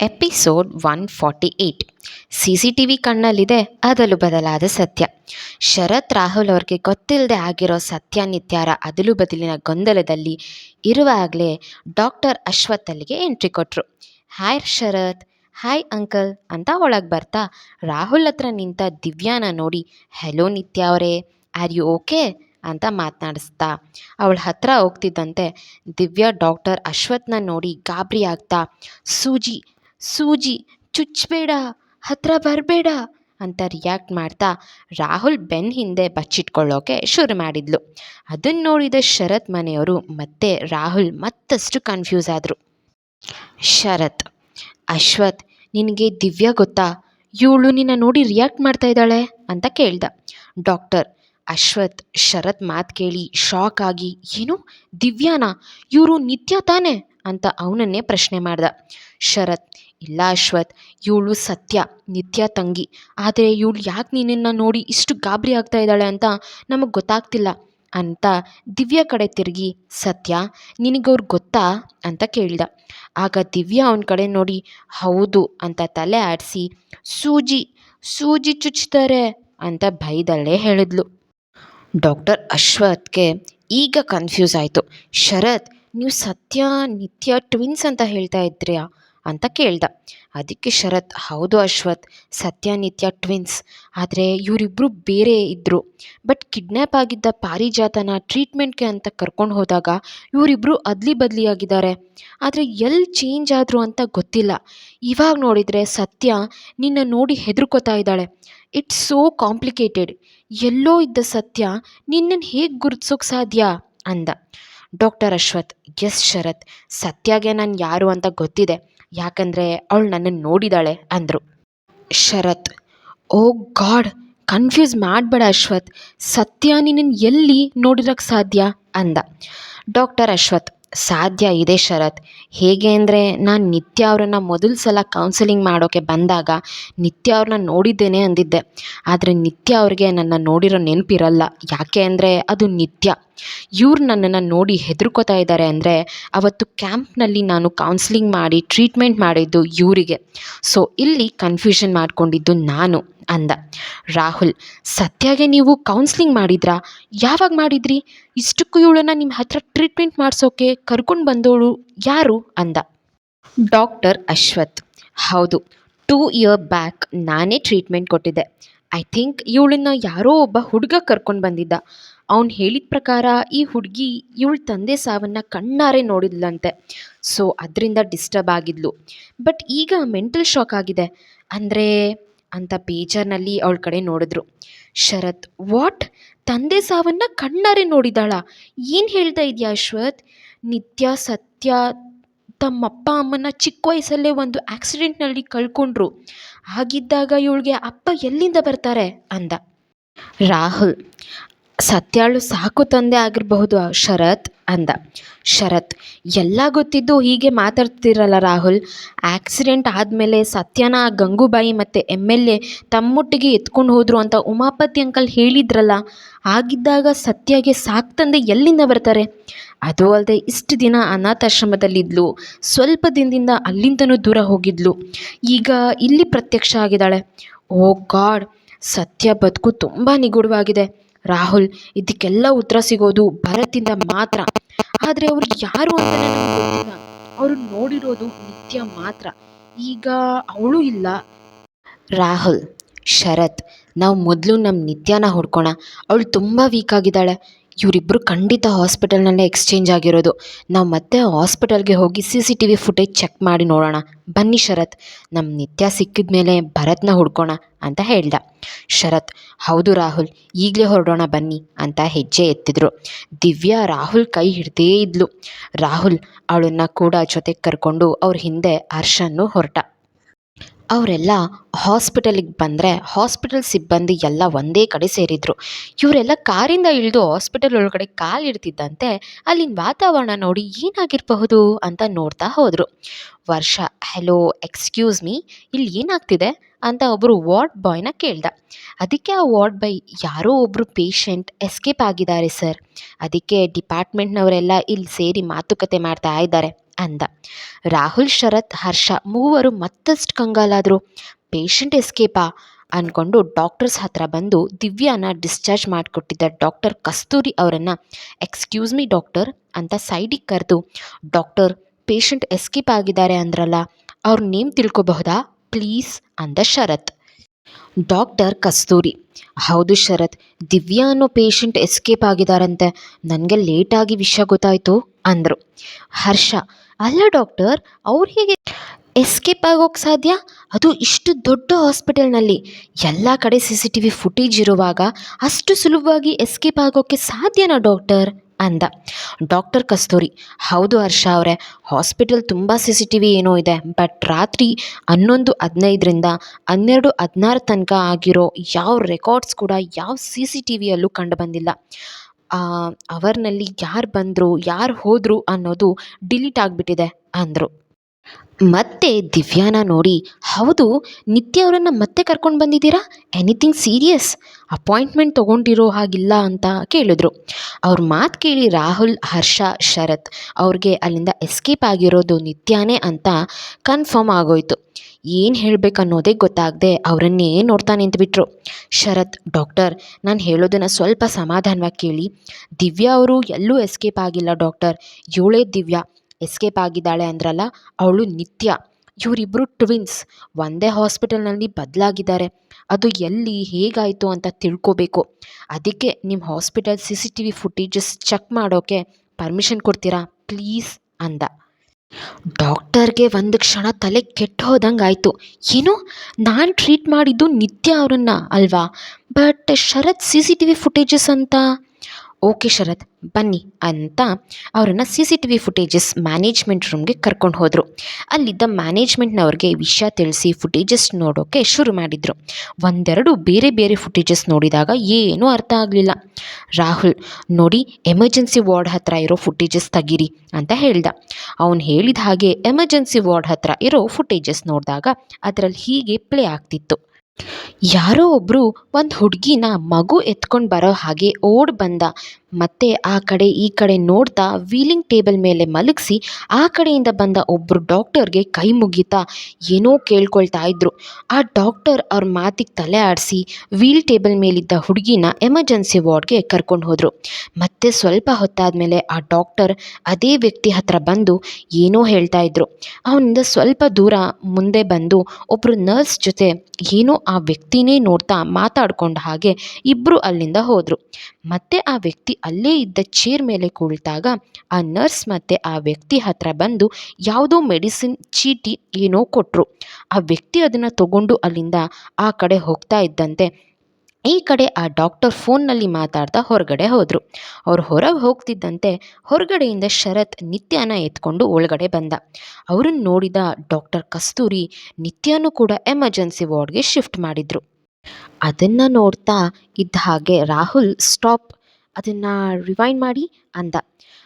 Episode one forty eight C C T V ಕಣ್ಣಲ್ಲಿದೆ ಅದಲು ಬದಲಾದ ಸತ್ಯ. ಶರತ್ ರಾಹುಲ್ ಅವ್ರಿಗೆ ಗೊತ್ತಿಲ್ಲದೆ ಆಗಿರೋ ಸತ್ಯ ನಿತ್ಯಾರ ಅದಲು ಬದಲಿನ ಗೊಂದಲದಲ್ಲಿ ಇರುವಾಗಲೇ ಡಾಕ್ಟರ್ ಅಶ್ವಥ್ ಅಲ್ಲಿಗೆ ಎಂಟ್ರಿ ಕೊಟ್ಟರು ಹಾಯ್ ಶರತ್, ಹಾಯ್ ಅಂಕಲ್ ಅಂತ ಒಳಗೆ ಬರ್ತಾ ರಾಹುಲ್ ಹತ್ರ ನಿಂತ ದಿವ್ಯಾನ ನೋಡಿ, ಹೆಲೋ ನಿತ್ಯ ಅವರೇ, ಆರ್ ಯು ಓಕೆ? ಅಂತ ಮಾತನಾಡಿಸ್ತಾ. ಅವಳ ಹತ್ರ ಹೋಗ್ತಿದ್ದಂತೆ ದಿವ್ಯಾ ಡಾಕ್ಟರ್ ಅಶ್ವತ್ನ ನೋಡಿ ಗಾಬರಿ ಆಗ್ತಾ, ಸೂಜಿ ಸೂಜಿ ಚುಚ್ಚಬೇಡ ಹತ್ರ ಬರಬೇಡ ಅಂತ ರಿಯಾಕ್ಟ್ ಮಾಡ್ತಾ ರಾಹುಲ್ ಬೆನ್ನ ಹಿಂದೆ ಬಚ್ಚಿಟ್ಕೊಳ್ಳೋಕೆ ಶುರು ಮಾಡಿದ್ಲು. ಅದನ್ನು ನೋಡಿದ ಶರತ್ ಮನೆಯವರು ಮತ್ತೆ ರಾಹುಲ್ ಮತ್ತಷ್ಟು ಕನ್ಫ್ಯೂಸ್ ಆದರು. ಶರತ್, ಅಶ್ವಥ್, ನಿನಗೆ ದಿವ್ಯಾ ಗೊತ್ತಾ? ಇವಳು ನಿನ್ನ ನೋಡಿ ರಿಯಾಕ್ಟ್ ಮಾಡ್ತಾ ಇದ್ದಾಳೆ? ಅಂತ ಕೇಳ್ದ. ಡಾಕ್ಟರ್, ಅಶ್ವಥ್, ಶರತ್ ಮಾತು ಕೇಳಿ ಶಾಕ್ ಆಗಿ, ಏನು? ದಿವ್ಯಾನಾ? ಇವರು ನಿತ್ಯ ತಾನೇ? ಅಂತ ಅವನನ್ನೇ ಪ್ರಶ್ನೆ ಮಾಡ್ದ. ಶರತ್ ಇಲ್ಲ ಅಶ್ವಥ್, ಇವಳು ಸತ್ಯ, ನಿತ್ಯ ತಂಗಿ. ಆದರೆ ಇವಳು ಯಾಕೆ ನಿನ್ನನ್ನು ನೋಡಿ ಇಷ್ಟು ಗಾಬರಿ ಆಗ್ತಾ ಇದ್ದಾಳೆ ಅಂತ ನಮಗೆ ಗೊತ್ತಾಗ್ತಿಲ್ಲ ಅಂತ ದಿವ್ಯ ಕಡೆ ತಿರುಗಿ, ಸತ್ಯ, ನಿನಗವ್ರು ಗೊತ್ತಾ ಅಂತ ಕೇಳಿದ. ಆಗ ದಿವ್ಯ ಅವನ ಕಡೆ ನೋಡಿ, ಹೌದು ಅಂತ ತಲೆ ಆಡಿಸಿ, ಸೂಜಿ ಸೂಜಿ ಚುಚ್ತಾರೆ ಅಂತ ಭಯದಲ್ಲೇ ಹೇಳಿದ್ಲು. ಡಾಕ್ಟರ್ ಅಶ್ವತ್ಗೆ ಈಗ ಕನ್ಫ್ಯೂಸ್ ಆಯಿತು. ಶರತ್, ನೀವು ಸತ್ಯ, ನಿತ್ಯ ಟ್ವಿನ್ಸ್ ಅಂತ ಹೇಳ್ತಾ ಇದ್ರ್ಯಾ? ಅಂತ ಕೇಳ್ದ. ಅದಕ್ಕೆ ಶರತ್, ಹೌದು ಅಶ್ವಥ್ ಸತ್ಯ ನಿತ್ಯ ಟ್ವಿನ್ಸ್ ಆದರೆ ಇವರಿಬ್ಬರು ಬೇರೆ ಇದ್ದರು ಬಟ್ ಕಿಡ್ನ್ಯಾಪ್ ಆಗಿದ್ದ ಪಾರಿಜಾತನ ಟ್ರೀಟ್ಮೆಂಟ್ಗೆ ಅಂತ ಕರ್ಕೊಂಡು ಹೋದಾಗ ಇವರಿಬ್ಬರು ಅದ್ಲಿ ಬದಲಿಯಾಗಿದ್ದಾರೆ ಆದರೆ ಎಲ್ಲಿ ಚೇಂಜ್ ಆದರು ಅಂತ ಗೊತ್ತಿಲ್ಲ. ಇವಾಗ ನೋಡಿದರೆ ಸತ್ಯ ನಿನ್ನ ನೋಡಿ ಹೆದರ್ಕೋತಾ ಇದ್ದಾಳೆ. ಇಟ್ಸ್ ಸೋ ಕಾಂಪ್ಲಿಕೇಟೆಡ್ ಎಲ್ಲೋ ಇದ್ದ ಸತ್ಯ ನಿನ್ನನ್ನು ಹೇಗೆ ಗುರುತಿಸೋಕೆ ಸಾಧ್ಯ? ಅಂದ. ಡಾಕ್ಟರ್ ಅಶ್ವಥ್, ಎಸ್ ಶರತ್, ಸತ್ಯಾಗೆ ನಾನು ಯಾರು ಅಂತ ಗೊತ್ತಿದೆ. ಯಾಕಂದರೆ ಅವಳು ನನ್ನನ್ನು ನೋಡಿದಾಳೆ ಅಂದರು. ಶರತ್, ಓ ಗಾಡ್, ಕನ್ಫ್ಯೂಸ್ ಮಾಡಬೇಡ ಅಶ್ವಥ್, ಸತ್ಯ ನಿನ್ನನ್ನು ಎಲ್ಲಿ ನೋಡಿರೋಕ್ಕೆ ಸಾಧ್ಯ? ಅಂದ. ಡಾಕ್ಟರ್ ಅಶ್ವಥ್, ಸಾಧ್ಯ ಇದೆ ಶರತ್. ಹೇಗೆ ಅಂದರೆ ನಾನು ನಿತ್ಯ ಅವರನ್ನು ಮೊದಲ ಸಲ ಕೌನ್ಸಿಲಿಂಗ್ ಮಾಡೋಕ್ಕೆ ಬಂದಾಗ ನಿತ್ಯ ಅವ್ರನ್ನ ನೋಡಿದ್ದೇನೆ ಅಂದಿದ್ದೆ. ಆದರೆ ನಿತ್ಯ ಅವ್ರಿಗೆ ನನ್ನ ನೋಡಿರೋ ನೆನಪಿರಲ್ಲ. ಯಾಕೆ ಅಂದರೆ ಅದು ನಿತ್ಯ. ಇವ್ರು ನನ್ನನ್ನು ನೋಡಿ ಹೆದರ್ಕೋತಾ ಇದ್ದಾರೆ ಅಂದರೆ ಅವತ್ತು ಕ್ಯಾಂಪ್ನಲ್ಲಿ ನಾನು ಕೌನ್ಸಿಲಿಂಗ್ ಮಾಡಿ ಟ್ರೀಟ್ಮೆಂಟ್ ಮಾಡಿದ್ದು ಇವರಿಗೆ. ಸೊ ಇಲ್ಲಿ ಕನ್ಫ್ಯೂಷನ್ ಮಾಡಿಕೊಂಡಿದ್ದು ನಾನು ಅಂದ. ರಾಹುಲ್, ಸತ್ಯಾಗೆ ನೀವು ಕೌನ್ಸ್ಲಿಂಗ್ ಮಾಡಿದ್ರಾ? ಯಾವಾಗ ಮಾಡಿದ್ರಿ? ಇಷ್ಟಕ್ಕೂ ಇವಳನ್ನು ನಿಮ್ಮ ಹತ್ರ ಟ್ರೀಟ್ಮೆಂಟ್ ಮಾಡಿಸೋಕೆ ಕರ್ಕೊಂಡು ಬಂದವಳು ಯಾರು? ಅಂದ. ಡಾಕ್ಟರ್ ಅಶ್ವಥ್, ಹೌದು ಟೂ ಇಯರ್ ಬ್ಯಾಕ್ ನಾನೇ ಟ್ರೀಟ್ಮೆಂಟ್ ಕೊಟ್ಟಿದ್ದೆ. ಐ ಥಿಂಕ್ ಇವಳನ್ನ ಯಾರೋ ಒಬ್ಬ ಹುಡುಗ ಕರ್ಕೊಂಡು ಬಂದಿದ್ದ. ಅವ್ನು ಹೇಳಿದ ಪ್ರಕಾರ ಈ ಹುಡುಗಿ ಇವಳ ತಂದೆ ಸಾವನ್ನು ಕಣ್ಣಾರೆ ನೋಡಿದ್ಲಂತೆ. ಸೊ ಅದರಿಂದ ಡಿಸ್ಟರ್ಬ್ ಆಗಿದ್ಲು. ಬಟ್ ಈಗ ಮೆಂಟಲ್ ಶಾಕ್ ಆಗಿದೆ. ಅಂದರೆ ಅಂತ ಬೇಜಾರಿನಲ್ಲಿ ಅವಳ ಕಡೆ ನೋಡಿದ್ರು. ಶರತ್, ವಾಟ್? ತಂದೆ ಸಾವನ್ನು ಕಣ್ಣಾರೆ ನೋಡಿದಾಳ? ಏನು ಹೇಳ್ತಾ ಇದೆಯಾ ಅಶ್ವಥ್? ನಿತ್ಯ, ಸತ್ಯ, ತಮ್ಮಪ್ಪ ಅಮ್ಮನ ಚಿಕ್ಕ ವಯಸ್ಸಲ್ಲೇ ಒಂದು ಆಕ್ಸಿಡೆಂಟ್ನಲ್ಲಿ ಕಳ್ಕೊಂಡ್ರು. ಹಾಗಿದ್ದಾಗ ಇವಳಿಗೆ ಅಪ್ಪ ಎಲ್ಲಿಂದ ಬರ್ತಾರೆ? ಅಂದ. ರಾಹುಲ್ ಸತ್ಯಾಳು ಸಾಕು ತಂದೆ ಆಗಿರಬಹುದು ಶರತ್ ಅಂದ. ಶರತ್, ಎಲ್ಲ ಗೊತ್ತಿದ್ದು ಹೀಗೆ ಮಾತಾಡ್ತಿರಲ್ಲ ರಾಹುಲ್. ಆಕ್ಸಿಡೆಂಟ್ ಆದಮೇಲೆ ಸತ್ಯನ ಗಂಗೂಬಾಯಿ ಮತ್ತು ಎಂ ಎಲ್ ಎ ತಮ್ಮೊಟ್ಟಿಗೆ ಎತ್ಕೊಂಡು ಹೋದರು ಅಂತ ಉಮಾಪತಿ ಅಂಕಲ್ ಹೇಳಿದ್ರಲ್ಲ, ಆಗಿದ್ದಾಗ ಸತ್ಯಗೆ ಸಾಕು ತಂದೆ ಎಲ್ಲಿಂದ ಬರ್ತಾರೆ? ಅದು ಅಲ್ಲದೆ ಇಷ್ಟು ದಿನ ಅನಾಥಾಶ್ರಮದಲ್ಲಿದ್ಲು, ಸ್ವಲ್ಪ ದಿನದಿಂದ ಅಲ್ಲಿಂದನೂ ದೂರ ಹೋಗಿದ್ಲು. ಈಗ ಇಲ್ಲಿ ಪ್ರತ್ಯಕ್ಷ ಆಗಿದ್ದಾಳೆ. ಓ ಗಾಡ್, ಸತ್ಯ ಬದುಕು ತುಂಬ ನಿಗೂಢವಾಗಿದೆ. ರಾಹುಲ್, ಇದಕ್ಕೆಲ್ಲ ಉತ್ತರ ಸಿಗೋದು ಭರತಿಂದ ಮಾತ್ರ. ಆದರೆ ಅವರು ಯಾರು ಅಂತಲೇ ನನಗೆ ಗೊತ್ತಿಲ್ಲ. ಅವರು ನೋಡಿರೋದು ನಿತ್ಯ ಮಾತ್ರ. ಈಗ ಅವಳು ಇಲ್ಲ. ರಾಹುಲ್, ಶರತ್, ನಾವು ಮೊದಲು ನಮ್ಮ ನಿತ್ಯನ ಹುಡ್ಕೋಣ. ಅವಳು ತುಂಬ ವೀಕ್ ಆಗಿದ್ದಾಳೆ. ಇವರಿಬ್ಬರು ಖಂಡಿತ ಹಾಸ್ಪಿಟಲ್ನಲ್ಲೇ ಎಕ್ಸ್ಚೇಂಜ್ ಆಗಿರೋದು. ನಾವು ಮತ್ತೆ ಹಾಸ್ಪಿಟಲ್ಗೆ ಹೋಗಿ C C T V footage check ಮಾಡಿ ನೋಡೋಣ. ಬನ್ನಿ ಶರತ್. ನಮ್ಮ ನಿತ್ಯ ಸಿಕ್ಕಿದ ಮೇಲೆ ಭರತ್ನ ಹುಡ್ಕೋಣ ಅಂತ ಹೇಳ್ದ. ಶರತ್, ಹೌದು ರಾಹುಲ್, ಈಗಲೇ ಹೊರಡೋಣ ಬನ್ನಿ ಅಂತ ಹೆಜ್ಜೆ ಎತ್ತಿದ್ರು. ದಿವ್ಯಾ ರಾಹುಲ್ ಕೈ ಹಿಡ್ದೇ ಇದ್ಲು. ರಾಹುಲ್ ಅವಳನ್ನ ಕೂಡ ಜೊತೆಗೆ ಕರ್ಕೊಂಡು ಅವ್ರ ಹಿಂದೆ ಹರ್ಷನ್ನು ಹೊರಟ. ಅವರೆಲ್ಲ ಹಾಸ್ಪಿಟಲಿಗೆ ಬಂದರೆ ಹಾಸ್ಪಿಟಲ್ ಸಿಬ್ಬಂದಿ ಎಲ್ಲ ಒಂದೇ ಕಡೆ ಸೇರಿದ್ರು. ಇವರೆಲ್ಲ ಕಾರಿಂದ ಇಳಿದು ಹಾಸ್ಪಿಟಲ್ ಒಳಗಡೆ ಕಾಲಿಡ್ತಿದ್ದಂತೆ ಅಲ್ಲಿನ ವಾತಾವರಣ ನೋಡಿ ಏನಾಗಿರಬಹುದು ಅಂತ ನೋಡ್ತಾ ಹೋದರು. ವರ್ಷ ಹೆಲೋ ಎಕ್ಸ್ಕ್ಯೂಸ್ ಮೀ ಇಲ್ಲಿ ಏನಾಗ್ತಿದೆ? ಅಂತ ಒಬ್ಬರು ವಾರ್ಡ್ ಬಾಯ್ನ ಕೇಳ್ದ. ಅದಕ್ಕೆ ಆ ವಾರ್ಡ್ ಬಾಯ್ ಯಾರೋ ಒಬ್ಬರು ಪೇಷಂಟ್ ಎಸ್ಕೇಪ್ ಆಗಿದ್ದಾರೆ ಸರ್. ಅದಕ್ಕೆ ಡಿಪಾರ್ಟ್ಮೆಂಟ್ನವರೆಲ್ಲ ಇಲ್ಲಿ ಸೇರಿ ಮಾತುಕತೆ ಮಾಡ್ತಾ ಇದ್ದಾರೆ. ಅಂದ. ರಾಹುಲ್, ಶರತ್, ಹರ್ಷ ಮೂವರು ಮತ್ತಷ್ಟು ಕಂಗಾಲಾದರು. ಪೇಷಂಟ್ ಎಸ್ಕೇಪಾ ಅಂದ್ಕೊಂಡು ಡಾಕ್ಟರ್ಸ್ ಹತ್ರ ಬಂದು ದಿವ್ಯಾನ ಡಿಸ್ಚಾರ್ಜ್ ಮಾಡಿಕೊಟ್ಟಿದ್ದ ಡಾಕ್ಟರ್ ಕಸ್ತೂರಿ ಅವರನ್ನು, ಎಕ್ಸ್ಕ್ಯೂಸ್ ಮಿ ಡಾಕ್ಟರ್ ಅಂತ ಸೈಡಿಗೆ ಕರೆದು, ಡಾಕ್ಟರ್, ಪೇಷಂಟ್ ಎಸ್ಕೇಪ್ ಆಗಿದ್ದಾರೆ ಅಂದ್ರಲ್ಲ, ಅವ್ರ ನೇಮ್ ತಿಳ್ಕೊಬಹುದಾ? ಪ್ಲೀಸ್ ಅಂದ ಶರತ್. ಡಾಕ್ಟರ್ ಕಸ್ತೂರಿ, ಹೌದು ಶರತ್, ದಿವ್ಯಾ ಅನ್ನೋ ಪೇಷಂಟ್ ಎಸ್ಕೇಪ್ ಆಗಿದ್ದಾರಂತೆ, ನನಗೆ ಲೇಟಾಗಿ ವಿಷಯ ಗೊತ್ತಾಯಿತು ಅಂದರು. ಹರ್ಷ ಅಲ್ಲ ಡಾಕ್ಟರ್, ಅವ್ರು ಹೇಗೆ ಎಸ್ಕೇಪ್ ಆಗೋಕ್ಕೆ ಸಾಧ್ಯ? ಅದು ಇಷ್ಟು ದೊಡ್ಡ ಹಾಸ್ಪಿಟಲ್ನಲ್ಲಿ. ಎಲ್ಲ ಕಡೆ C C T V footage ಇರುವಾಗ ಅಷ್ಟು ಸುಲಭವಾಗಿ ಎಸ್ಕೇಪ್ ಆಗೋಕ್ಕೆ ಸಾಧ್ಯನಾ ಡಾಕ್ಟರ್? ಅಂದ. ಡಾಕ್ಟರ್ ಕಸ್ತೂರಿ, ಹೌದು ಹರ್ಷ ಅವರೇ, ಹಾಸ್ಪಿಟಲ್ ತುಂಬ ಸಿ ಸಿ ಟಿ ವಿ ಏನೋ ಇದೆ, ಬಟ್ ರಾತ್ರಿ ಹನ್ನೊಂದು ಹದಿನೈದರಿಂದ ಹನ್ನೆರಡು ಹದಿನಾರು ತನಕ ಆಗಿರೋ ಯಾವ ರೆಕಾರ್ಡ್ಸ್ ಕೂಡ ಯಾವ ಸಿ ಸಿ ಟಿ ವಿಯಲ್ಲೂ ಕಂಡುಬಂದಿಲ್ಲ ಅವರ್ನಲ್ಲಿ ಯಾರು ಬಂದರು ಯಾರು ಹೋದರು ಅನ್ನೋದು ಡಿಲೀಟ್ ಆಗಿಬಿಟ್ಟಿದೆ ಅಂದರು. ಮತ್ತೆ ದಿವ್ಯಾನ ನೋಡಿ, ಹೌದು, ನಿತ್ಯ ಅವರನ್ನು ಮತ್ತೆ ಕರ್ಕೊಂಡು ಬಂದಿದ್ದೀರಾ? ಎನಿಥಿಂಗ್ ಸೀರಿಯಸ್ ಅಪಾಯಿಂಟ್ಮೆಂಟ್ ತೊಗೊಂಡಿರೋ ಹಾಗಿಲ್ಲ ಅಂತ ಕೇಳಿದ್ರು. ಅವ್ರ ಮಾತು ಕೇಳಿ ರಾಹುಲ್, ಹರ್ಷ, ಶರತ್ ಅವ್ರಿಗೆ ಅಲ್ಲಿಂದ ಎಸ್ಕೇಪ್ ಆಗಿರೋದು ನಿತ್ಯಾನೇ ಅಂತ ಕನ್ಫರ್ಮ್ ಆಗೋಯ್ತು. ಏನು ಹೇಳಬೇಕನ್ನೋದೇ ಗೊತ್ತಾಗದೆ ಅವರನ್ನೇ ನೋಡ್ತಾ ನಿಂತುಬಿಟ್ರು. ಶರತ್, ಡಾಕ್ಟರ್, ನಾನು ಹೇಳೋದನ್ನು ಸ್ವಲ್ಪ ಸಮಾಧಾನವಾಗಿ ಕೇಳಿ. ದಿವ್ಯಾ ಅವರು ಎಲ್ಲೂ ಎಸ್ಕೇಪ್ ಆಗಿಲ್ಲ, ಡಾಕ್ಟರ್. ಇವಳೇ ದಿವ್ಯಾ. ಎಸ್ಕೇಪ್ ಆಗಿದ್ದಾಳೆ ಅಂದ್ರಲ್ಲ, ಅವಳು ನಿತ್ಯ. ಇವರಿಬ್ಬರು ಟ್ವಿನ್ಸ್ ಒಂದೇ ಹಾಸ್ಪಿಟಲ್ನಲ್ಲಿ ಬದಲಾಗಿದ್ದಾರೆ. ಅದು ಎಲ್ಲಿ, ಹೇಗಾಯಿತು ಅಂತ ತಿಳ್ಕೋಬೇಕು. ಅದಕ್ಕೆ ನಿಮ್ಮ hospital C C T V footages check ಮಾಡೋಕ್ಕೆ ಪರ್ಮಿಷನ್ ಕೊಡ್ತೀರಾ? ಪ್ಲೀಸ್ ಅಂದ. ಡಾಕ್ಟರ್ಗೆ ಒಂದು ಕ್ಷಣ ತಲೆ ಕೆಟ್ಟು ಹೋದಂಗೆ ಆಯಿತು. ಏನು? ನಾನು ಟ್ರೀಟ್ ಮಾಡಿದ್ದು ನಿತ್ಯ ಅವರನ್ನ ಅಲ್ವಾ? But Sharath C C T V footages ಅಂತ ಓಕೆ ಶರತ್, ಬನ್ನಿ ಅಂತ ಅವರನ್ನು C C T V footages management ರೂಮ್ಗೆ ಕರ್ಕೊಂಡು ಹೋದರು. ಅಲ್ಲಿದ್ದ ಮ್ಯಾನೇಜ್ಮೆಂಟ್ನವ್ರಿಗೆ ವಿಷಯ ತಿಳಿಸಿ ಫುಟೇಜಸ್ ನೋಡೋಕ್ಕೆ ಶುರು ಮಾಡಿದರು. ಒಂದೆರಡು ಬೇರೆ ಬೇರೆ ಫುಟೇಜಸ್ ನೋಡಿದಾಗ ಏನೂ ಅರ್ಥ ಆಗಲಿಲ್ಲ. ರಾಹುಲ್, ನೋಡಿ ಎಮರ್ಜೆನ್ಸಿ ವಾರ್ಡ್ ಹತ್ತಿರ ಇರೋ ಫುಟೇಜಸ್ ತೆಗೀರಿ ಅಂತ ಹೇಳ್ದ. ಅವನು ಹೇಳಿದ ಹಾಗೆ ಎಮರ್ಜೆನ್ಸಿ ವಾರ್ಡ್ ಹತ್ತಿರ ಇರೋ ಫುಟೇಜಸ್ ನೋಡಿದಾಗ ಅದರಲ್ಲಿ ಹೀಗೆ ಪ್ಲೇ ಆಗ್ತಿತ್ತು. ಯಾರೋ ಒಬ್ಬರು ಒಂದು ಹುಡುಗಿನ ಮಗು ಎತ್ಕೊಂಡು ಬರೋ ಹಾಗೆ ಓಡಿ ಬಂದ. ಮತ್ತು ಆ ಕಡೆ ಈ ಕಡೆ ನೋಡ್ತಾ ವೀಲಿಂಗ್ ಟೇಬಲ್ ಮೇಲೆ ಮಲಗಿಸಿ ಆ ಕಡೆಯಿಂದ ಬಂದ ಒಬ್ಬರು ಡಾಕ್ಟರ್ಗೆ ಕೈ ಮುಗಿತಾ ಏನೋ ಕೇಳ್ಕೊಳ್ತಾ ಇದ್ರು. ಆ ಡಾಕ್ಟರ್ ಅವ್ರ ಮಾತಿಗೆ ತಲೆ ಆಡಿಸಿ ವೀಲ್ ಟೇಬಲ್ ಮೇಲಿದ್ದ ಹುಡುಗಿನ ಎಮರ್ಜೆನ್ಸಿ ವಾರ್ಡ್ಗೆ ಕರ್ಕೊಂಡು ಹೋದರು. ಮತ್ತೆ ಸ್ವಲ್ಪ ಹೊತ್ತಾದಮೇಲೆ ಆ ಡಾಕ್ಟರ್ ಅದೇ ವ್ಯಕ್ತಿ ಹತ್ರ ಬಂದು ಏನೋ ಹೇಳ್ತಾ ಇದ್ರು. ಅವನಿಂದ ಸ್ವಲ್ಪ ದೂರ ಮುಂದೆ ಬಂದು ಒಬ್ಬರು ನರ್ಸ್ ಜೊತೆ ಏನೋ ಆ ವ್ಯಕ್ತಿನೇ ನೋಡ್ತಾ ಮಾತಾಡ್ಕೊಂಡ ಹಾಗೆ ಇಬ್ಬರು ಅಲ್ಲಿಂದ ಹೋದರು. ಮತ್ತೆ ಆ ವ್ಯಕ್ತಿ ಅಲ್ಲೇ ಇದ್ದ ಚೇರ್ ಮೇಲೆ ಕುಳಿತಾಗ ಆ ನರ್ಸ್ ಮತ್ತು ಆ ವ್ಯಕ್ತಿ ಹತ್ರ ಬಂದು ಯಾವುದೋ ಮೆಡಿಸಿನ್ ಚೀಟಿ ಏನೋ ಕೊಟ್ಟರು ಆ ವ್ಯಕ್ತಿ ಅದನ್ನು ತಗೊಂಡು ಅಲ್ಲಿಂದ ಆ ಕಡೆ ಹೋಗ್ತಾ ಇದ್ದಂತೆ. ಈ ಕಡೆ ಆ ಡಾಕ್ಟರ್ ಫೋನ್ನಲ್ಲಿ ಮಾತಾಡ್ತಾ ಹೊರಗಡೆ ಹೋದರು. ಅವ್ರು ಹೊರಗೆ ಹೋಗ್ತಿದ್ದಂತೆ ಹೊರಗಡೆಯಿಂದ ಶರತ್, ನಿತ್ಯನ ಎತ್ಕೊಂಡು ಒಳಗಡೆ ಬಂದ. ಅವರನ್ನು ನೋಡಿದ ಡಾಕ್ಟರ್ ಕಸ್ತೂರಿ ನಿತ್ಯನೂ ಕೂಡ ಎಮರ್ಜೆನ್ಸಿ ವಾರ್ಡ್ಗೆ ಶಿಫ್ಟ್ ಮಾಡಿದರು. ಅದನ್ನು ನೋಡ್ತಾ ಇದ್ದ ಹಾಗೆ ರಾಹುಲ್ ಸ್ಟಾಪ್ ಅದನ್ನು ರಿವೈಂಡ್ ಮಾಡಿ ಅಂದ.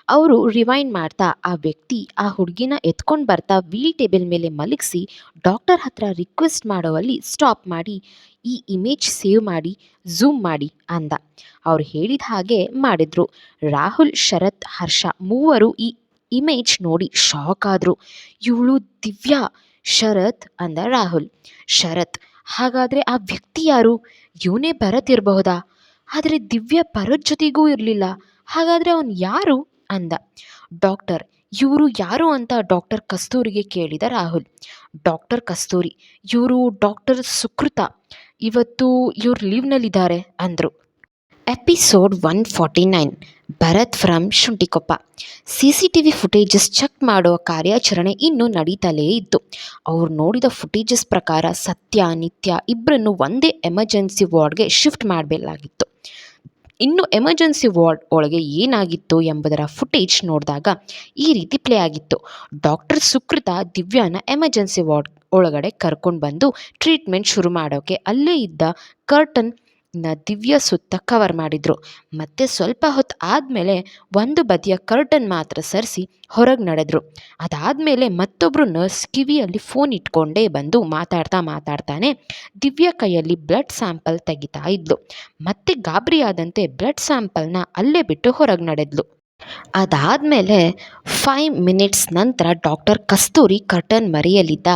ಅವರು ರಿವೈಂಡ್ ಮಾಡ್ತಾ ಆ ವ್ಯಕ್ತಿ ಆ ಹುಡುಗಿನ ಎತ್ಕೊಂಡು ಬರ್ತಾ ವೀಲ್ ಟೇಬಲ್ ಮೇಲೆ ಮಲಗಿಸಿ ಡಾಕ್ಟರ್ ಹತ್ರ ರಿಕ್ವೆಸ್ಟ್ ಮಾಡೋವಲ್ಲಿ ಸ್ಟಾಪ್ ಮಾಡಿ, ಈ ಇಮೇಜ್ ಸೇವ್ ಮಾಡಿ ಝೂಮ್ ಮಾಡಿ ಅಂದ. ಅವ್ರು ಹೇಳಿದ ಹಾಗೆ ಮಾಡಿದ್ರು. ರಾಹುಲ್, ಶರತ್, ಹರ್ಷ ಮೂವರು ಈ ಇಮೇಜ್ ನೋಡಿ ಶಾಕ್ ಆದರು. ಇವಳು ದಿವ್ಯಾ, ಶರತ್ ಅಂದ ರಾಹುಲ್. ಶರತ್ ಹಾಗಾದರೆ ಆ ವ್ಯಕ್ತಿ ಯಾರು? ಇವನೇ ಭರತ್ ಇರಬಹುದಾ ಆದರೆ ದಿವ್ಯ ಭರತ್ ಜೊತೆಗೂ ಇರಲಿಲ್ಲ. ಹಾಗಾದರೆ ಅವನು ಯಾರು? ಅಂದ. ಡಾಕ್ಟರ್, ಇವರು ಯಾರು ಅಂತ ಡಾಕ್ಟರ್ ಕಸ್ತೂರಿಗೆ ಕೇಳಿದ ರಾಹುಲ್. ಡಾಕ್ಟರ್ ಕಸ್ತೂರಿ, ಇವರು ಡಾಕ್ಟರ್ ಸುಕೃತ. ಇವತ್ತು ಇವ್ರು ಲೀವ್ನಲ್ಲಿದ್ದಾರೆ ಅಂದರು. Episode one forty nine. Bharath from Shuntikoppa. C C T V footages check ಮಾಡುವ ಕಾರ್ಯಾಚರಣೆ ಇನ್ನೂ ನಡೀತಲೇ ಇತ್ತು. ಅವ್ರು ನೋಡಿದ ಫುಟೇಜಸ್ ಪ್ರಕಾರ ಸತ್ಯ, ನಿತ್ಯ ಇಬ್ಬರನ್ನು ಒಂದೇ ಎಮರ್ಜೆನ್ಸಿ ವಾರ್ಡ್ಗೆ ಶಿಫ್ಟ್ ಮಾಡಬೇಕಾಗಿತ್ತು ಇನ್ನು ಎಮರ್ಜೆನ್ಸಿ ವಾರ್ಡ್ ಒಳಗೆ ಏನಾಗಿತ್ತು ಎಂಬುದರ ಫುಟೇಜ್ ನೋಡಿದಾಗ ಈ ರೀತಿ ಪ್ಲೇ ಆಗಿತ್ತು. ಡಾಕ್ಟರ್ ಸುಕೃತ ದಿವ್ಯಾನ ಎಮರ್ಜೆನ್ಸಿ ವಾರ್ಡ್ ಒಳಗಡೆ ಕರ್ಕೊಂಡು ಬಂದು ಟ್ರೀಟ್ಮೆಂಟ್ ಶುರು ಮಾಡೋಕ್ಕೆ ಅಲ್ಲೇ ಇದ್ದ ಕರ್ಟನ್ ದಿವ್ಯ ಸುತ್ತ ಕವರ್ ಮಾಡಿದ್ರು. ಮತ್ತೆ ಸ್ವಲ್ಪ ಹೊತ್ತು ಆದಮೇಲೆ ಒಂದು ಬದಿಯ ಕರ್ಟನ್ ಮಾತ್ರ ಸರಿಸಿ ಹೊರಗೆ ನಡೆದ್ರು. ಅದಾದಮೇಲೆ ಮತ್ತೊಬ್ಬರು ನರ್ಸ್ ಕಿವಿಯಲ್ಲಿ ಫೋನ್ ಇಟ್ಕೊಂಡೇ ಬಂದು ಮಾತಾಡ್ತಾ ಮಾತಾಡ್ತಾನೆ ದಿವ್ಯ ಕೈಯಲ್ಲಿ ಬ್ಲಡ್ ಸ್ಯಾಂಪಲ್ ತೆಗಿತಾ ಇದ್ಲು. ಮತ್ತೆ ಗಾಬರಿಯಾದಂತೆ ಬ್ಲಡ್ ಸ್ಯಾಂಪಲ್ನ ಅಲ್ಲೇ ಬಿಟ್ಟು ಹೊರಗೆ ನಡೆದ್ಲು. ಅದಾದಮೇಲೆ ಫೈವ್ ಮಿನಿಟ್ಸ್ ನಂತರ ಡಾಕ್ಟರ್ ಕಸ್ತೂರಿ ಕರ್ಟನ್ ಮರೆಯಲಿದ್ದ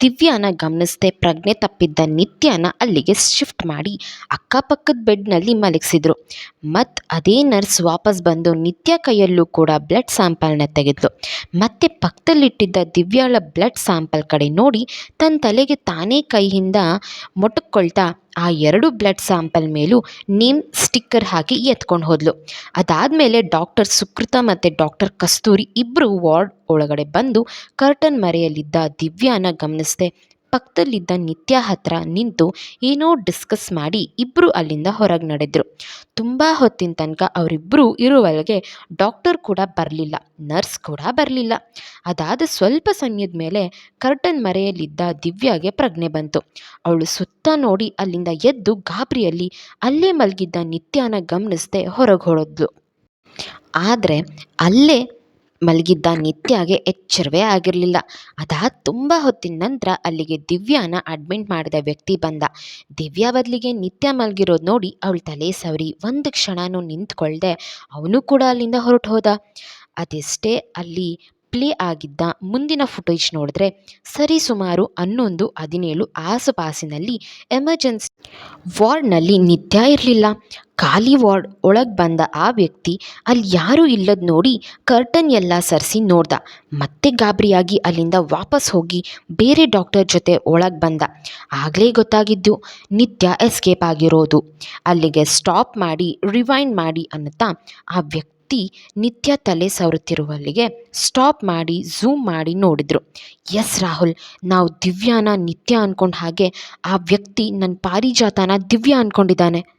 ದಿವ್ಯಾನ ಗಮನಿಸದೆ ಪ್ರಜ್ಞೆ ತಪ್ಪಿದ್ದ ನಿತ್ಯಾನ ಅಲ್ಲಿಗೆ ಶಿಫ್ಟ್ ಮಾಡಿ ಅಕ್ಕಪಕ್ಕದ ಬೆಡ್ನಲ್ಲಿ ಮಲಗಿಸಿದ್ರು. ಮತ್ತು ಅದೇ ನರ್ಸ್ ವಾಪಸ್ ಬಂದು ನಿತ್ಯ ಕೈಯಲ್ಲೂ ಕೂಡ ಬ್ಲಡ್ ಸ್ಯಾಂಪಲ್ನ ತೆಗೆದ್ಲು. ಮತ್ತೆ ಪಕ್ಕದಲ್ಲಿಟ್ಟಿದ್ದ ದಿವ್ಯಾಳ ಬ್ಲಡ್ ಸ್ಯಾಂಪಲ್ ಕಡೆ ನೋಡಿ ತನ್ನ ತಲೆಗೆ ತಾನೇ ಕೈಯಿಂದ ಮೊಟಕ್ಕೊಳ್ತಾ ಆ ಎರಡು ಬ್ಲಡ್ ಸ್ಯಾಂಪಲ್ ಮೇಲೂ ನೇಮ್ ಸ್ಟಿಕ್ಕರ್ ಹಾಕಿ ಎತ್ಕೊಂಡು ಹೋದ್ಲು. ಅದಾದಮೇಲೆ ಡಾಕ್ಟರ್ ಸುಕೃತ ಮತ್ತು ಡಾಕ್ಟರ್ ಕಸ್ತೂರಿ ಇಬ್ಬರು ವಾರ್ಡ್ ಒಳಗಡೆ ಬಂದು ಕರ್ಟನ್ ಮರೆಯಲ್ಲಿದ್ದ ದಿವ್ಯಾನ ಗಮನಿಸದೆ. ಪಕ್ಕದಲ್ಲಿದ್ದ ನಿತ್ಯ ಹತ್ರ ನಿಂತು ಏನೋ ಡಿಸ್ಕಸ್ ಮಾಡಿ ಇಬ್ಬರು ಅಲ್ಲಿಂದ ಹೊರಗೆ ನಡೆದ್ರು. ತುಂಬ ಹೊತ್ತಿನ ತನಕ ಅವರಿಬ್ಬರು ಇರುವವರೆಗೆ ಡಾಕ್ಟರ್ ಕೂಡ ಬರಲಿಲ್ಲ ನರ್ಸ್ ಕೂಡ ಬರಲಿಲ್ಲ. ಅದಾದ ಸ್ವಲ್ಪ ಸಮಯದ ಮೇಲೆ ಕರ್ಟನ್ ಮರೆಯಲ್ಲಿದ್ದ ದಿವ್ಯಾಗೆ ಪ್ರಜ್ಞೆ ಬಂತು. ಅವಳು ಸುತ್ತ ನೋಡಿ ಅಲ್ಲಿಂದ ಎದ್ದು ಗಾಬರಿಯಲ್ಲಿ ಅಲ್ಲೇ ಮಲಗಿದ್ದ ನಿತ್ಯಾನ ಗಮನಿಸದೆ ಹೊರಗೆ ಹೊರದ್ಲು ಆದರೆ ಅಲ್ಲೇ ಮಲಗಿದ್ದ ನಿತ್ಯಾಗೆ ಎಚ್ಚರವೇ ಆಗಿರಲಿಲ್ಲ. ಅದಾದ ತುಂಬ ಹೊತ್ತಿನ ನಂತರ ಅಲ್ಲಿಗೆ ದಿವ್ಯಾನ ಅಡ್ಮಿಟ್ ಮಾಡಿದ ವ್ಯಕ್ತಿ ಬಂದ. ದಿವ್ಯಾ ಬದಲಿಗೆ ನಿತ್ಯ ಮಲಗಿರೋದು ನೋಡಿ ಅವಳ ತಲೆ ಸವರಿ, ಒಂದು ಕ್ಷಣನೂ ನಿಂತ್ಕೊಳ್ದೆ ಅವನು ಕೂಡ ಅಲ್ಲಿಂದ ಹೊರಟು ಹೋದ. ಅದೆಷ್ಟೇ ಅಲ್ಲಿ ಪ್ಲೇ ಆಗಿದ್ದ ಮುಂದಿನ ಫುಟೇಜ್ ನೋಡಿದ್ರೆ ಸರಿಸುಮಾರು ಹನ್ನೊಂದು, ಹದಿನೇಳು ಆಸುಪಾಸಿನಲ್ಲಿ ಎಮರ್ಜೆನ್ಸಿ ವಾರ್ಡ್ನಲ್ಲಿ ನಿತ್ಯ ಇರಲಿಲ್ಲ. ಖಾಲಿ ವಾರ್ಡ್ ಒಳಗೆ ಬಂದ ಆ ವ್ಯಕ್ತಿ ಅಲ್ಲಿ ಯಾರೂ ಇಲ್ಲದ ನೋಡಿ ಕರ್ಟನ್ ಎಲ್ಲ ಸರಿಸಿ ನೋಡ್ದ. ಮತ್ತೆ ಗಾಬರಿಯಾಗಿ ಅಲ್ಲಿಂದ ವಾಪಸ್ ಹೋಗಿ ಬೇರೆ ಡಾಕ್ಟರ್ ಜೊತೆ ಒಳಗೆ ಬಂದ. ಆಗಲೇ ಗೊತ್ತಾಗಿದ್ದು ನಿತ್ಯ ಎಸ್ಕೇಪ್ ಆಗಿರೋದು. ಅಲ್ಲಿಗೆ ಸ್ಟಾಪ್ ಮಾಡಿ ರಿವೈಂಡ್ ಮಾಡಿ ಅನ್ನುತ್ತಾ ಆ ವ್ಯಕ್ತಿ ನಿತ್ಯ ತಲೆ ಸವರುತ್ತಿರುವಲ್ಲಿಗೆ ಸ್ಟಾಪ್ ಮಾಡಿ ಝೂಮ್ ಮಾಡಿ ನೋಡಿದರು. ಎಸ್ ರಾಹುಲ್ ನಾವು ದಿವ್ಯಾನ ನಿತ್ಯ ಅಂದ್ಕೊಂಡು ಹಾಗೆ ಆ ವ್ಯಕ್ತಿ ನನ್ನ ಪಾರಿಜಾತನ ದಿವ್ಯ ಅಂದ್ಕೊಂಡಿದ್ದಾನೆ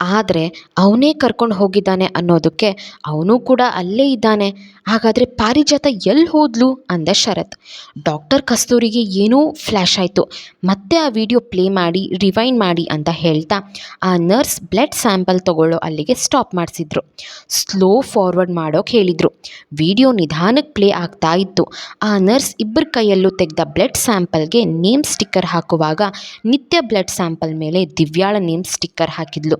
ಆದರೆ ಅವನೇ ಕರ್ಕೊಂಡು ಹೋಗಿದ್ದಾನೆ ಅನ್ನೋದಕ್ಕೆ ಅವನು ಕೂಡ ಅಲ್ಲೇ ಇದ್ದಾನೆ. ಹಾಗಾದರೆ ಪಾರಿಜಾತ ಎಲ್ಲಿ ಹೋದ್ಲು? ಅಂದ ಶರತ್. ಡಾಕ್ಟರ್ ಕಸ್ತೂರಿಗೆ ಏನೋ ಫ್ಲ್ಯಾಶ್ ಆಯಿತು. ಮತ್ತೆ ಆ ವಿಡಿಯೋ ಪ್ಲೇ ಮಾಡಿ, ರಿವೈಂಡ್ ಮಾಡಿ ಅಂತ ಹೇಳ್ತಾ ಆ ನರ್ಸ್ ಬ್ಲಡ್ ಸ್ಯಾಂಪಲ್ ತಗೊಳ್ಳೋ ಅಲ್ಲಿಗೆ ಸ್ಟಾಪ್ ಮಾಡಿಸಿದ್ರು. ಸ್ಲೋ ಫಾರ್ವರ್ಡ್ ಮಾಡೋಕೆ ಹೇಳಿದರು. ವಿಡಿಯೋ ನಿಧಾನಕ್ಕೆ ಪ್ಲೇ ಆಗ್ತಾ ಇತ್ತು. ಆ ನರ್ಸ್ ಇಬ್ಬರ ಕೈಯಲ್ಲೂ ತೆಗೆದ ಬ್ಲಡ್ ಸ್ಯಾಂಪಲ್ಗೆ ನೇಮ್ ಸ್ಟಿಕ್ಕರ್ ಹಾಕುವಾಗ ನಿತ್ಯ ಬ್ಲಡ್ ಸ್ಯಾಂಪಲ್ ಮೇಲೆ ದಿವ್ಯಾಳ ನೇಮ್ ಸ್ಟಿಕ್ಕರ್ ಹಾಕಿದ್ಲು.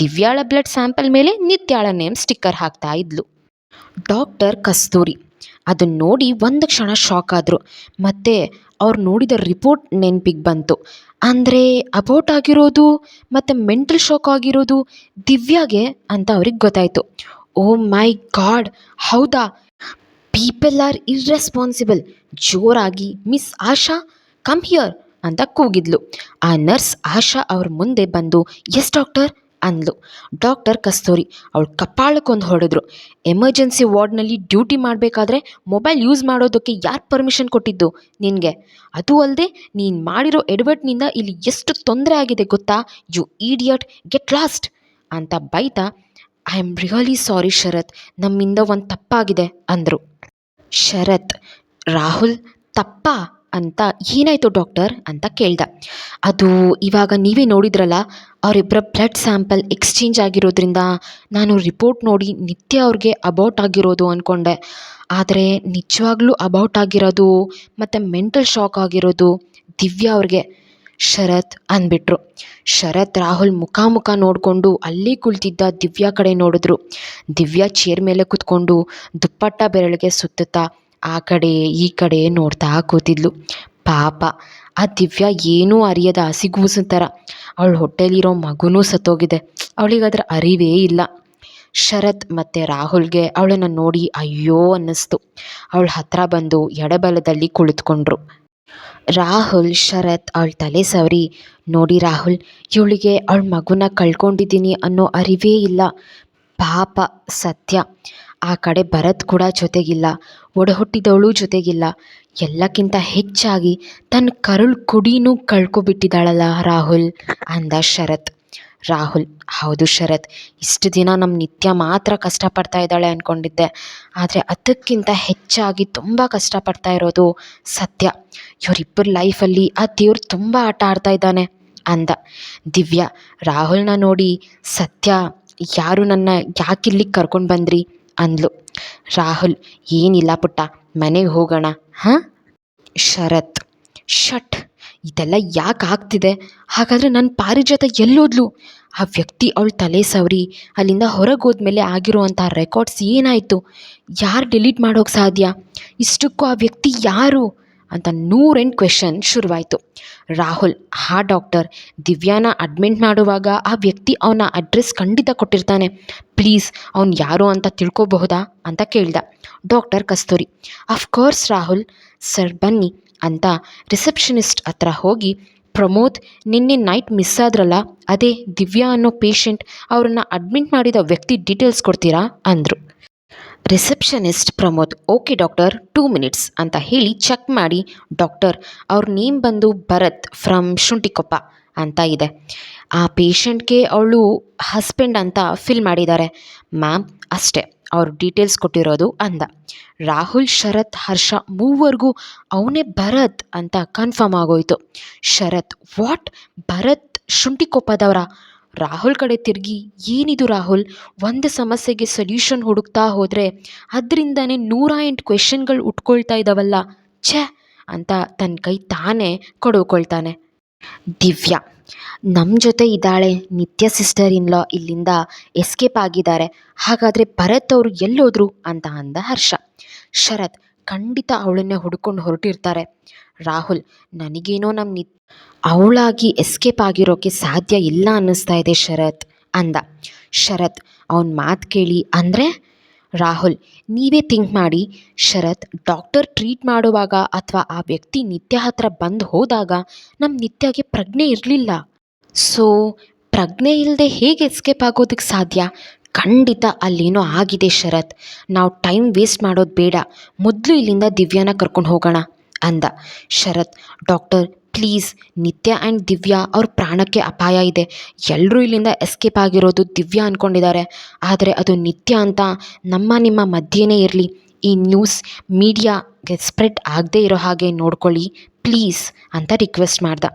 ದಿವ್ಯಾಳ ಬ್ಲಡ್ ಸ್ಯಾಂಪಲ್ ಮೇಲೆ ನಿತ್ಯಾಳ ನೇಮ್ ಸ್ಟಿಕ್ಕರ್ ಹಾಕ್ತಾ ಇದ್ಲು. ಡಾಕ್ಟರ್ ಕಸ್ತೂರಿ. ಅದನ್ನು ನೋಡಿ ಒಂದು ಕ್ಷಣ ಶಾಕ್ ಆದರು. ಮತ್ತು ಅವ್ರು ನೋಡಿದ ರಿಪೋರ್ಟ್ ನೆನಪಿಗೆ ಬಂತು. ಅಂದರೆ ಅಬೌಟ್ ಆಗಿರೋದು, ಮತ್ತು ಮೆಂಟಲ್ ಶಾಕ್ ಆಗಿರೋದು ದಿವ್ಯಾಗೆ ಅಂತ ಅವ್ರಿಗೆ ಗೊತ್ತಾಯಿತು. ಓ ಮೈ ಗಾಡ್ ಹೌದಾ? ಪೀಪಲ್ ಆರ್ ಇರ್ರೆಸ್ಪಾನ್ಸಿಬಲ್ ಜೋರಾಗಿ ಮಿಸ್ ಆಶಾ ಕಮ್ ಹಿಯರ್ ಅಂತ ಕೂಗಿದ್ಲು. ಆ ನರ್ಸ್ ಆಶಾ ಅವ್ರ ಮುಂದೆ ಬಂದು, ಎಸ್ ಡಾಕ್ಟರ್? ಅಂದ್ಲು. ಡಾಕ್ಟರ್ ಕಸ್ತೂರಿ ಅವಳು ಕಪಾಳಕ್ಕೊಂದು ಹೊಡೆದ್ರು. ಎಮರ್ಜೆನ್ಸಿ ವಾರ್ಡ್ನಲ್ಲಿ ಡ್ಯೂಟಿ ಮಾಡಬೇಕಾದ್ರೆ ಮೊಬೈಲ್ ಯೂಸ್ ಮಾಡೋದಕ್ಕೆ ಯಾರು ಪರ್ಮಿಷನ್ ಕೊಟ್ಟಿದ್ದು ನಿನಗೆ? ಅದು ಅಲ್ಲದೆ ನೀನು ಮಾಡಿರೋ ಎಡ್ವರ್ಟ್ನಿಂದ ಇಲ್ಲಿ ಎಷ್ಟು ತೊಂದರೆ ಆಗಿದೆ ಗೊತ್ತಾ? ಯು ಈಡಿಯಟ್, ಗೆಟ್ ಲಾಸ್ಟ್ ಅಂತ ಬೈತಾ, I am really sorry Sharath, ನಮ್ಮಿಂದ ಒಂದು ತಪ್ಪಾಗಿದೆ ಅಂದರು. ಶರತ್, ರಾಹುಲ್, ತಪ್ಪ? ಅಂತ ಏನಾಯಿತು ಡಾಕ್ಟರ್ ಅಂತ ಕೇಳ್ದ. ಅದು ಇವಾಗ ನೀವೇ ನೋಡಿದ್ರಲ್ಲ ಅವರಿಬ್ಬರ ಬ್ಲಡ್ ಸ್ಯಾಂಪಲ್ ಎಕ್ಸ್ಚೇಂಜ್ ಆಗಿರೋದ್ರಿಂದ ನಾನು ರಿಪೋರ್ಟ್ ನೋಡಿ ನಿತ್ಯ ಅವ್ರಿಗೆ ಅಬೌಟ್ ಆಗಿರೋದು ಅಂದ್ಕೊಂಡೆ ಆದರೆ ನಿಜವಾಗ್ಲೂ ಅಬೌಟ್ ಆಗಿರೋದು ಮತ್ತು ಮೆಂಟಲ್ ಶಾಕ್ ಆಗಿರೋದು ದಿವ್ಯಾ ಅವ್ರಿಗೆ. ಶರತ್ ಅಂದ್ಬಿಟ್ರು. ಶರತ್, ರಾಹುಲ್ ಮುಖಾಮುಖ ನೋಡಿಕೊಂಡು ಅಲ್ಲಿ ಕುಳಿತಿದ್ದ ದಿವ್ಯಾ ಕಡೆ ನೋಡಿದ್ರು. ದಿವ್ಯಾ ಚೇರ್ ಮೇಲೆ ಕೂತ್ಕೊಂಡು ದುಪ್ಪಟ್ಟ ಬೆರಳಿಗೆ ಸುತ್ತುತ್ತಾ ಆ ಕಡೆ, ಈ ಕಡೆ ನೋಡ್ತಾ ಕೂತಿದ್ಲು. ಪಾಪ, ಆ ದಿವ್ಯಾ ಏನೂ ಅರಿಯದ ಹಸಿಗೂಸಿನ ಥರ ಅವಳ ಹೊಟ್ಟೆಲಿರೋ ಮಗುನೂ ಸತ್ತೋಗಿದೆ. ಅದರ ಅರಿವೇ ಇಲ್ಲ. ಶರತ್ ಮತ್ತು ರಾಹುಲ್ಗೆ ಅವಳನ್ನು ನೋಡಿ ಅಯ್ಯೋ ಅನ್ನಿಸ್ತು. ಅವಳ ಹತ್ರ ಬಂದು ಎಡಬಲದಲ್ಲಿ ಕುಳಿತುಕೊಂಡ್ರು. ರಾಹುಲ್, ಶರತ್ ಅವಳ ತಲೆ ಸವರಿ. ನೋಡಿ ರಾಹುಲ್, ಇವಳಿಗೆ ಅವಳ ಮಗುನ ಕಳ್ಕೊಂಡಿದ್ದೀನಿ ಅನ್ನೋ ಅರಿವೇ ಇಲ್ಲ. ಪಾಪ, ಸತ್ಯ. ಆ ಕಡೆ ಭರತ್ ಕೂಡ ಜೊತೆಗಿಲ್ಲ, ಒಡಹುಟ್ಟಿದವಳು ಜೊತೆಗಿಲ್ಲ. ಎಲ್ಲಕ್ಕಿಂತ ಹೆಚ್ಚಾಗಿ ತನ್ನ ಕರುಳು ಕುಡಿನೂ ಕಳ್ಕೊಬಿಟ್ಟಿದ್ದಾಳಲ್ಲ ರಾಹುಲ್ ಅಂದ ಶರತ್. ರಾಹುಲ್, ಹೌದು ಶರತ್, ಇಷ್ಟು ದಿನ ನಮ್ಮ ನಿತ್ಯ ಮಾತ್ರ ಕಷ್ಟಪಡ್ತಾ ಇದ್ದಾಳೆ ಅಂದ್ಕೊಂಡಿದ್ದೆ ಆದರೆ ಅದಕ್ಕಿಂತ ಹೆಚ್ಚಾಗಿ ತುಂಬ ಕಷ್ಟಪಡ್ತಾ ಇರೋದು ಸತ್ಯ. ಇವರಿಬ್ಬರ ಲೈಫಲ್ಲಿ ಆ ದೇವ್ರು ತುಂಬ ಆಟ ಆಡ್ತಾ ಇದ್ದಾನೆ ಅಂದ. ದಿವ್ಯಾ, ರಾಹುಲ್ನ ನೋಡಿ ಸತ್ಯ, ಯಾರು ನನ್ನ ಯಾಕಿಲ್ಲಿಗೆ ಕರ್ಕೊಂಡು ಬಂದ್ರಿ? ಅಂದ್ಲು. ರಾಹುಲ್, ಏನಿಲ್ಲ ಪುಟ್ಟ, ಮನೆಗೆ ಹೋಗೋಣ, ಹಾಂ? ಶರತ್ ಶಟ್ ಇದೆಲ್ಲ ಯಾಕೆ ಆಗ್ತಿದೆ? ಹಾಗಾದರೆ ನನ್ನ ಪಾರಿಜಾತ ಎಲ್ಲೋದ್ಲು. ಆ ವ್ಯಕ್ತಿ ಅವಳ ತಲೆ ಸವರಿ, ಅಲ್ಲಿಂದ ಹೊರಗೆ ಹೋದ್ಮೇಲೆ ಆಗಿರುವಂಥ ರೆಕಾರ್ಡ್ಸ್ ಏನಾಯಿತು? ಯಾರು ಡಿಲೀಟ್ ಮಾಡೋಕ್ಕೆ ಸಾಧ್ಯ? ಇಷ್ಟಕ್ಕೂ ಆ ವ್ಯಕ್ತಿ ಯಾರು? ಅಂತ ನೂರೆಂಟು ಕ್ವೆಶನ್ ಶುರುವಾಯಿತು. ರಾಹುಲ್ ಹಾ ಡಾಕ್ಟರ್ ದಿವ್ಯಾನ ಅಡ್ಮಿಟ್ ಮಾಡುವಾಗ ಆ ವ್ಯಕ್ತಿ ಅವನ ಅಡ್ರೆಸ್ ಖಂಡಿತ ಕೊಟ್ಟಿರ್ತಾನೆ. ಪ್ಲೀಸ್ ಅವ್ನು ಯಾರು ಅಂತ ತಿಳ್ಕೋಬಹುದಾ ಅಂತ ಕೇಳಿದ. Doctor Kasturi of course Rahul. Sir, ಬನ್ನಿ ಅಂತ ರಿಸೆಪ್ಷನಿಸ್ಟ್ ಹತ್ರ ಹೋಗಿ, ಪ್ರಮೋದ್, ನಿನ್ನೆ ನೈಟ್ ಮಿಸ್ ಆದ್ರಲ್ಲ? ಅದೇ ದಿವ್ಯಾ ಅನ್ನೋ ಪೇಷಂಟ್ ಅವ್ರನ್ನ ಅಡ್ಮಿಟ್ ಮಾಡಿದ ವ್ಯಕ್ತಿ ಡೀಟೇಲ್ಸ್ ಕೊಡ್ತೀರಾ? ಅಂದರು. Receptionist Pramod, okay doctor, two minutes ಅಂತ ಹೇಳಿ ಚೆಕ್ ಮಾಡಿ, ಡಾಕ್ಟರ್, ಅವ್ರ ನೇಮ್ ಬಂದು ಭರತ್ ಫ್ರಮ್ ಶುಂಠಿಕೊಪ್ಪ ಅಂತ ಇದೆ. ಆ ಪೇಷಂಟ್ಗೆ ಅವಳು ಹಸ್ಬೆಂಡ್ ಅಂತ ಫಿಲ್ ಮಾಡಿದ್ದಾರೆ. ಮ್ಯಾಮ್, ಅಷ್ಟೇ, ಅವ್ರ ಡೀಟೇಲ್ಸ್ ಕೊಟ್ಟಿರೋದು ಅಂದ. ರಾಹುಲ್, ಶರತ್, ಹರ್ಷ ಮೂವರ್ಗೂ ಅವನೇ ಭರತ್ ಅಂತ ಕನ್ಫರ್ಮ್ ಆಗೋಯ್ತು. ಶರತ್, ವಾಟ್? ಭರತ್ ಶುಂಠಿಕೊಪ್ಪದವರ? ರಾಹುಲ್ ಕಡೆ ತಿರುಗಿ ಏನಿದು ರಾಹುಲ್? ಒಂದು ಸಮಸ್ಯೆಗೆ ಸೊಲ್ಯೂಷನ್ ಹುಡುಕ್ತಾ ಹೋದರೆ ಅದರಿಂದನೇ ನೂರ ಎಂಟು ಕ್ವೆಶನ್ಗಳು ಉಟ್ಕೊಳ್ತಾ ಇದ್ದಾವಲ್ಲ ಛೇ! ಅಂತ ತನ್ನ ಕೈ ತಾನೇ ಕೊಡುಕೊಳ್ತಾನೆ. ದಿವ್ಯಾ ನಮ್ಮ ಜೊತೆ ಇದ್ದಾಳೆ ನಿತ್ಯ ಸಿಸ್ಟರ್ ಇನ್ ಲಾ ಇಲ್ಲಿಂದ ಎಸ್ಕೇಪ್ ಆಗಿದ್ದಾರೆ. ಹಾಗಾದರೆ ಭರತ್ ಅವರು ಎಲ್ಲೋದ್ರು? ಅಂತ ಅಂದ ಹರ್ಷ. ಶರತ್ ಖಂಡಿತ ಅವಳನ್ನೇ ಹುಡ್ಕೊಂಡು ಹೊರಟಿರ್ತಾರೆ. ರಾಹುಲ್, ನನಗೇನೋ ನಮ್ಮ ನಿ ಅವಳಾಗಿ ಎಸ್ಕೇಪ್ ಆಗಿರೋಕ್ಕೆ ಸಾಧ್ಯ ಇಲ್ಲ ಅನ್ನಿಸ್ತಾ ಇದೆ ಶರತ್ ಅಂದ. ಶರತ್, ಅವನ ಮಾತು ಕೇಳಿ ಅಂದರೆ, ರಾಹುಲ್, ನೀವೇ ಥಿಂಕ್ ಮಾಡಿ. ಶರತ್ ಡಾಕ್ಟರ್ ಟ್ರೀಟ್ ಮಾಡುವಾಗ ಅಥವಾ ಆ ವ್ಯಕ್ತಿ ನಿತ್ಯ ಹತ್ರ ಬಂದು ಹೋದಾಗ ನಮ್ಮ ನಿತ್ಯಗೆ ಪ್ರಜ್ಞೆ ಇರಲಿಲ್ಲ. ಸೊ, ಪ್ರಜ್ಞೆ ಇಲ್ಲದೆ ಹೇಗೆ ಎಸ್ಕೇಪ್ ಆಗೋದಕ್ಕೆ ಸಾಧ್ಯ? ಖಂಡಿತ ಅಲ್ಲೇನೋ ಆಗಿದೆ ಶರತ್. ನಾವು ಟೈಮ್ ವೇಸ್ಟ್ ಮಾಡೋದು ಬೇಡ. ಮೊದಲು ಇಲ್ಲಿಂದ ದಿವ್ಯಾನ ಕರ್ಕೊಂಡು ಹೋಗೋಣ. ಅಂದ. Sharath, doctor, please, Nithya and Divya ಅವ್ರ ಪ್ರಾಣಕ್ಕೆ ಅಪಾಯ ಇದೆ. ಎಲ್ಲರೂ ಇಲ್ಲಿಂದ ಎಸ್ಕೇಪ್ ಆಗಿರೋದು ದಿವ್ಯಾ ಅಂದ್ಕೊಂಡಿದ್ದಾರೆ ಆದರೆ ಅದು ನಿತ್ಯ ಅಂತ ನಮ್ಮ ನಿಮ್ಮ ಮಧ್ಯೆಯೇ ಇರಲಿ. ಈ ನ್ಯೂಸ್ ಮೀಡಿಯಾಗೆ ಸ್ಪ್ರೆಡ್ ಆಗದೇ ಇರೋ ಹಾಗೆ ನೋಡ್ಕೊಳ್ಳಿ, ಪ್ಲೀಸ್, ಅಂತ ರಿಕ್ವೆಸ್ಟ್ ಮಾಡ್ದ.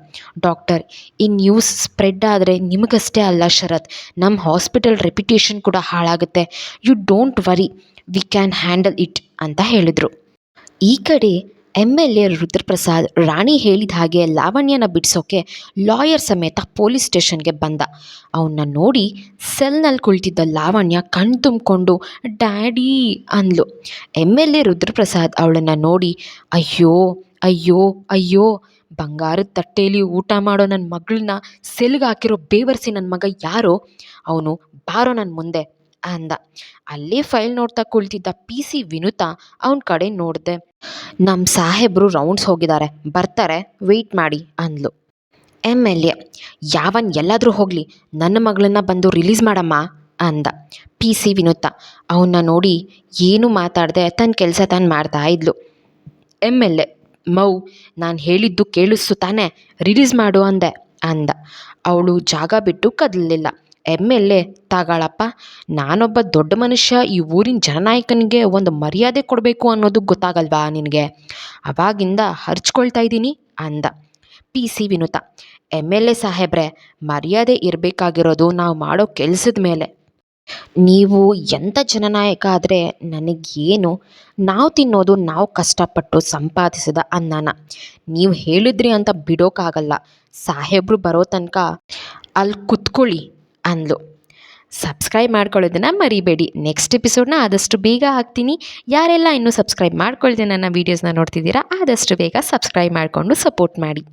ಡಾಕ್ಟರ್, ಈ ನ್ಯೂಸ್ ಸ್ಪ್ರೆಡ್ ಆದರೆ ನಿಮಗಷ್ಟೇ ಅಲ್ಲ ಶರತ್ ನಮ್ಮ ಹಾಸ್ಪಿಟಲ್ ರೆಪ್ಯುಟೇಷನ್ ಕೂಡ ಹಾಳಾಗುತ್ತೆ. You don't worry, we can handle it, ಅಂತ ಹೇಳಿದರು. ಈ ಕಡೆ M L A Rudraprasad Rani ಹೇಳಿದ ಹಾಗೆ ಲಾವಣ್ಯನ ಬಿಡಿಸೋಕೆ ಲಾಯರ್ ಸಮೇತ ಪೊಲೀಸ್ ಸ್ಟೇಷನ್ಗೆ ಬಂದ. ಅವನ್ನ ನೋಡಿ ಸೆಲ್ನಲ್ಲಿ ಕುಳಿತಿದ್ದ ಲಾವಣ್ಯ ಕಣ್ ತುಂಬಿಕೊಂಡು, ಡ್ಯಾಡಿ ಅಂದ್ಲು. ಎಂ ಎಲ್ ಎ ರುದ್ರಪ್ರಸಾದ್ ಅವಳನ್ನು ನೋಡಿ, ಅಯ್ಯೋ ಅಯ್ಯೋ ಅಯ್ಯೋ, ಬಂಗಾರದ ತಟ್ಟೆಯಲ್ಲಿ ಊಟ ಮಾಡೋ ನನ್ನ ಮಗಳನ್ನ ಸೆಲ್ಗೆ ಹಾಕಿರೋ ಬೇವರ್ಸಿ ನನ್ನ ಮಗ ಯಾರೋ? ಅವನು ಬಾರೋ ನನ್ನ ಮುಂದೆ. ಅಂದ. ಅಲ್ಲೇ ಫೈಲ್ ನೋಡ್ತಾ ಕುಳಿತಿದ್ದ ಪಿ ಸಿ ವಿನುತಾ ಅವನ ಕಡೆ ನೋಡಿದೆ. ನಮ್ಮ ಸಾಹೇಬರು ರೌಂಡ್ಸ್ ಹೋಗಿದ್ದಾರೆ ಬರ್ತಾರೆ ವೆಯ್ಟ್ ಮಾಡಿ ಅಂದ್ಲು. ಎಂ ಎಲ್ ಎ, ಯಾವನ್ ಎಲ್ಲಾದರೂ ಹೋಗಲಿ, ನನ್ನ ಮಗಳನ್ನ ಬಂದು ರಿಲೀಸ್ ಮಾಡಮ್ಮ ಅಂದ. ಪಿ ಸಿ ವಿನುತಾ ಅವನ್ನ ನೋಡಿ ಏನು ಮಾತಾಡದೆ ತನ್ನ ಕೆಲಸ ತಾನು ಮಾಡ್ತಾ ಇದ್ಲು. ಎಂ ಎಲ್ ಎ, ಮೌ, ನಾನು ಹೇಳಿದ್ದು ಕೇಳಿಸ್ತು ತಾನೆ ರಿಲೀಸ್ ಮಾಡು ಅಂದೆ ಅಂದ. ಅವಳು ಜಾಗ ಬಿಟ್ಟು ಕದಲಿಲ್ಲ. ಎಂ ಎಲ್ ಎ ತಗಳಪ್ಪ. ನಾನೊಬ್ಬ ದೊಡ್ಡ ಮನುಷ್ಯ, ಈ ಊರಿನ ಜನನಾಯಕನಿಗೆ ಒಂದು ಮರ್ಯಾದೆ ಕೊಡಬೇಕು ಅನ್ನೋದು ಗೊತ್ತಾಗಲ್ವಾ ನಿನಗೆ? ಅವಾಗಿಂದ ಹರ್ಚ್ಕೊಳ್ತಾ ಇದ್ದೀನಿ ಅಂದ. P C Vinutha, M L A ಸಾಹೇಬ್ರೆ, ಮರ್ಯಾದೆ ಇರಬೇಕಾಗಿರೋದು ನಾವು ಮಾಡೋ ಕೆಲಸದ ಮೇಲೆ. ನೀವು ಎಂಥ ಜನನಾಯಕ ಆದರೆ ನನಗೇನು, ನಾವು ತಿನ್ನೋದು ನಾವು ಕಷ್ಟಪಟ್ಟು ಸಂಪಾದಿಸಿದ ಅನ್ನನ. ನೀವು ಹೇಳಿದ್ರಿ ಅಂತ ಬಿಡೋಕ್ಕಾಗಲ್ಲ ಸಾಹೇಬರು ಬರೋ ತನಕ ಅಲ್ಲಿ ಕುತ್ಕೊಳ್ಳಿ. ಅಂದ್ಲು. ಸಬ್ಸ್ಕ್ರೈಬ್ ಮಾಡ್ಕೊಳ್ಳೋದನ್ನು ಮರಿಬೇಡಿ. ನೆಕ್ಸ್ಟ್ ಎಪಿಸೋಡ್ನ ಆದಷ್ಟು ಬೇಗ ಹಾಕ್ತೀನಿ. ಯಾರೆಲ್ಲ ಇನ್ನೂ ಸಬ್ಸ್ಕ್ರೈಬ್ ಮಾಡ್ಕೊಳ್ದೆ ನನ್ನ ವೀಡಿಯೋಸ್ನ ನೋಡ್ತಿದ್ದೀರಾ, ಆದಷ್ಟು ಬೇಗ ಸಬ್ಸ್ಕ್ರೈಬ್ ಮಾಡಿಕೊಂಡು ಸಪೋರ್ಟ್ ಮಾಡಿ.